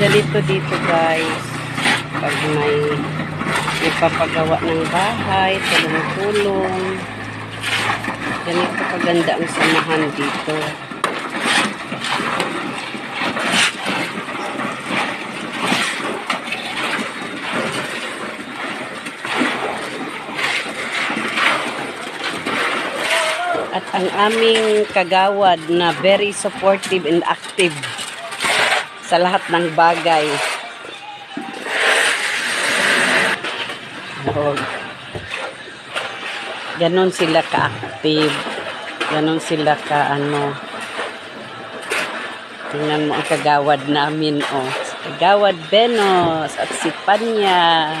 Dalito dito guys. Pag may nagpapagawa ng bahay, tulong-tulong. Ganito kaganda ang samahan dito. At ang aming kagawad na very supportive and active sa lahat ng bagay. Oh. Ganon sila ka-active. Ganon sila ka ano. Tingnan mo ang kagawad namin oh. Kagawad Benos at si Panya.